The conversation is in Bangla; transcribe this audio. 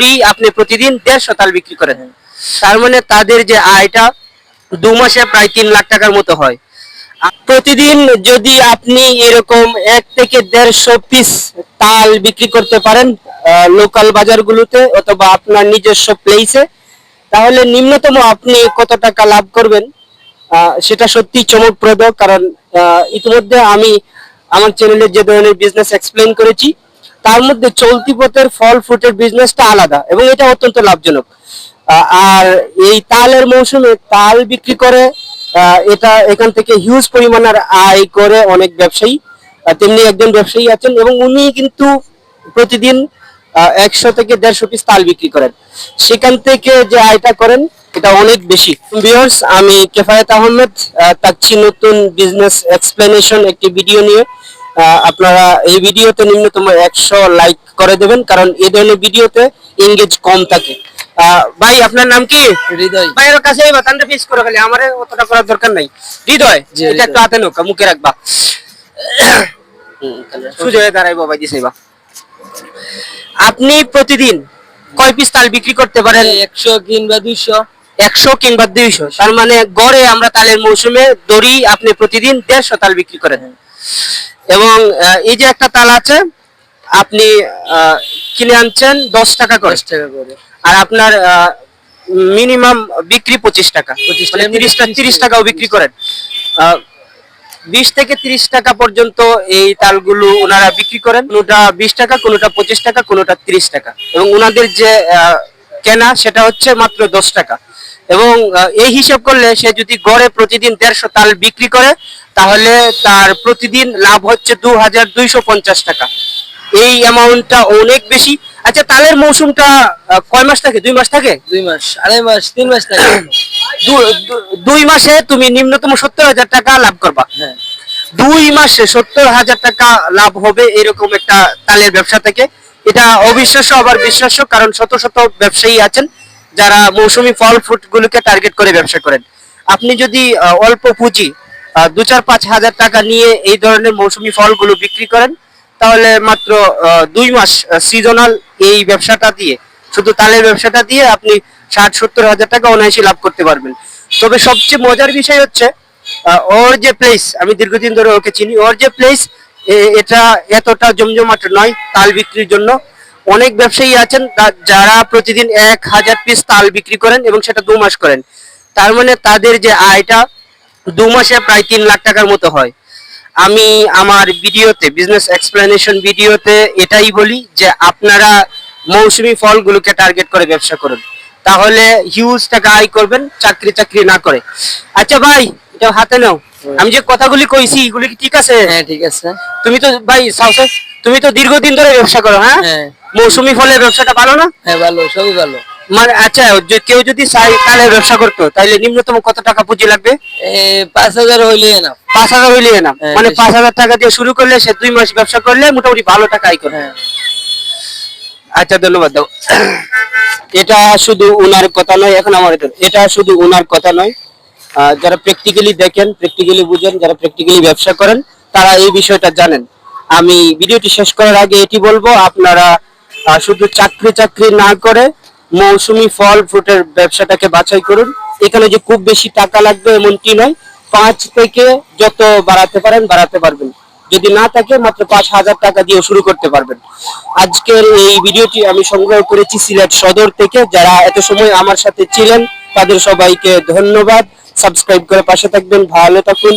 দড়ি আপনি প্রতিদিন দেড়শো তাল বিক্রি করেন। তার মানে তাদের যে আয়টা দু মাসে প্রায় তিন লাখ টাকার মতো হয়। প্রতিদিন যদি আপনি এরকম এক থেকে দেড়শো পিস তাল বিক্রি করতে পারেন লোকাল বাজারগুলোতে অথবা আপনার নিজস্ব প্লেসে তাহলে নিম্নতম আপনি কত টাকা লাভ করবেন সেটা সত্যি চমকপ্রদ, কারণ ইতিমধ্যে আমি আমার চ্যানেলে যে ধরনের বিজনেস এক্সপ্লেন করেছি তার মধ্যে চলতি পথের ফল ফ্রুটের বিজনেসটা আলাদা এবং এটা অত্যন্ত লাভজনক। আর এই তালের মৌসুমে তাল বিক্রি করে এটা এখান থেকে হিউজ পরিমাণের আয় করে অনেক ব্যবসায়ী তেমনি একজন ব্যবসায়ী আছেন এবং উনি কিন্তু প্রতিদিন একশো থেকে দেড়শো পিস তাল বিক্রি করেন। সেখান থেকে যে আয়টা করেন এটা অনেক বেশি। ভিউয়ার্স আমি কেফায়েত আহমেদ আহ, থাকছি নতুন বিজনেস এক্সপ্লেনেশন একটি ভিডিও নিয়ে। আপনারা এই ভিডিওতে নিম্নতম একশো লাইক করে দেবেন কারণ এই ধরনের ভিডিওতে এঙ্গেজ কম থাকে। ভাই আপনার নাম কি? হৃদয়। ভাইয়ের কাছে এই বাতানটা ফিস করে খালি আমারে অতটা করার দরকার নাই। হৃদয় এটা একটু হাতে নোকা মুখে রাখবা। সুজয় দাঁড়াইবো ভাই দিছে বা আপনি প্রতিদিন কয় পিস তাল বিক্রি করতে পারেন? একশো কিংবা দুইশো। একশো কিংবা দুইশো। তার মানে গড়ে আমরা তালের মৌসুমে দড়ি আপনি প্রতিদিন দেড়শো তাল বিক্রি করেন। এবং এই যে একটা তাল আছে আপনি কিনে আনছেন দশ টাকা করে। টাকা করে। আর আপনার মিনিমাম বিক্রি পঁচিশ টাকা। 25 মানে টাকা, তিরিশ টাকা। তিরিশ টাকাও বিক্রি করেন। বিশ থেকে তিরিশ টাকা পর্যন্ত এই তালগুলো ওনারা বিক্রি করেন। কোনোটা বিশ টাকা কোনোটা পঁচিশ টাকা কোনোটা তিরিশ টাকা। এবং ওনাদের যে কেনা সেটা হচ্ছে মাত্র দশ টাকা। এবং এই হিসাব করলে সে যদি গড়ে প্রতিদিন দেড়শো তাল বিক্রি করে তাহলে তার প্রতিদিন লাভ হচ্ছে দু হাজার দুইশো পঞ্চাশ টাকা। এই অ্যামাউন্টটা অনেক বেশি। আচ্ছা তালের মৌসুমটা কয় মাস থাকে? দুই মাস থাকে? দুই মাস আড়াই মাস তিন মাস থাকে। দুই মাসে তুমি নিম্নতম সত্তর হাজার টাকা লাভ করবা। হ্যাঁ। দুই মাসে সত্তর হাজার টাকা লাভ হবে এরকম একটা তালের ব্যবসা থেকে। এটা অবিশ্বাস্য আবার বিশ্বাস্য কারণ শত শত ব্যবসায়ী আছেন। যারা মৌসুমী ফল ফ্রুট গুলোকে টার্গেট করে ব্যবসা করেন। আপনি যদি অল্প পুঁজি দু চার পাঁচ হাজার টাকা নিয়ে এই ধরনের মৌসুমী ফলগুলো বিক্রি করেন, তাহলে মাত্র দুই মাস সিজনাল এই ব্যবসাটা দিয়ে, শুধু তালের ব্যবসাটা দিয়ে আপনি ষাট, সত্তর হাজার টাকা অনায়াসে লাভ করতে পারবেন। তবে সবচেয়ে মজার বিষয় হচ্ছে ওর যে প্লেস আমি দীর্ঘদিন ধরে ওকে চিনি, ওর যে প্লেস এটা এতটা জমজমাট নয় তাল বিক্রির জন্য। অনেক ব্যবসায়ী আছেন যারা প্রতিদিন এক হাজার পিস তাল বিক্রি করেন এবং সেটা দু মাস করেন। তার মানে তাদের যে আয়টা দু মাসে প্রায় তিন লাখ টাকার মতো হয়। আমি আমার ভিডিওতে বিজনেস এক্সপ্লেনেশন ভিডিওতে এটাই বলি যে আপনারা মৌসুমি ফলগুলোকে টার্গেট করে ব্যবসা করুন। তাহলে হিউজ টাকা আয় করবেন চাকরি চাকরি না করে। আচ্ছা ভাই এটা হাতে নাও। আমি যে কথাগুলি কইছি এগুলি কি ঠিক আছে? হ্যাঁ ঠিক আছে। তুমি তো ভাই সাউসে তুমি তো দীর্ঘদিন ধরে ব্যবসা করো হ্যাঁ? হ্যাঁ। মৌসুমী ফলের ব্যবসাটা ভালো না? হ্যাঁ ভালো সবই ভালো। মানে আচ্ছা যে- কেউ যদি তালের ব্যবসা করতো তাহলে নিম্নতম কত টাকা পুঁজি লাগবে? পাঁচ হাজার হইলে না পাঁচ হাজার হইলে না হ্যাঁ, মানে পাঁচ হাজার টাকা দিয়ে শুরু করলে সে দুই মাস ব্যবসা করলে মোটামুটি ভালো টাকা আয় করে হ্যাঁ। আচ্ছা ধন্যবাদ দাও। এটা শুধু ওনার কথা নয় এখন আমার এটা শুধু ওনার কথা নয়। যারা প্র্যাকটিক্যালি দেখেন প্র্যাকটিক্যালি বুঝেন যারা প্র্যাকটিক্যালি ব্যবসা করেন তারা এই বিষয়টা জানেন। আমি ভিডিওটি শেষ করার আগে এটি বলব আপনারা শুধু চাকরি চাকরি না করে মৌসুমি ফল ফ্রুটের ব্যবসাটাকে বাছাই করুন। এখানে যে খুব বেশি টাকা লাগবে এমনটি নয়, পাঁচ থেকে যত বাড়াতে পারেন বাড়াতে পারবেন। যদি না থাকে মাত্র পাঁচ হাজার টাকা দিয়ে শুরু করতে পারবেন। আজকের এই ভিডিওটি আমি সংগ্রহ করেছি সিলেট সদর থেকে। যারা এত সময় আমার সাথে ছিলেন, তাদের সবাইকে ধন্যবাদ। সাবস্ক্রাইব করে পাশে থাকবেন, ভালো থাকুন।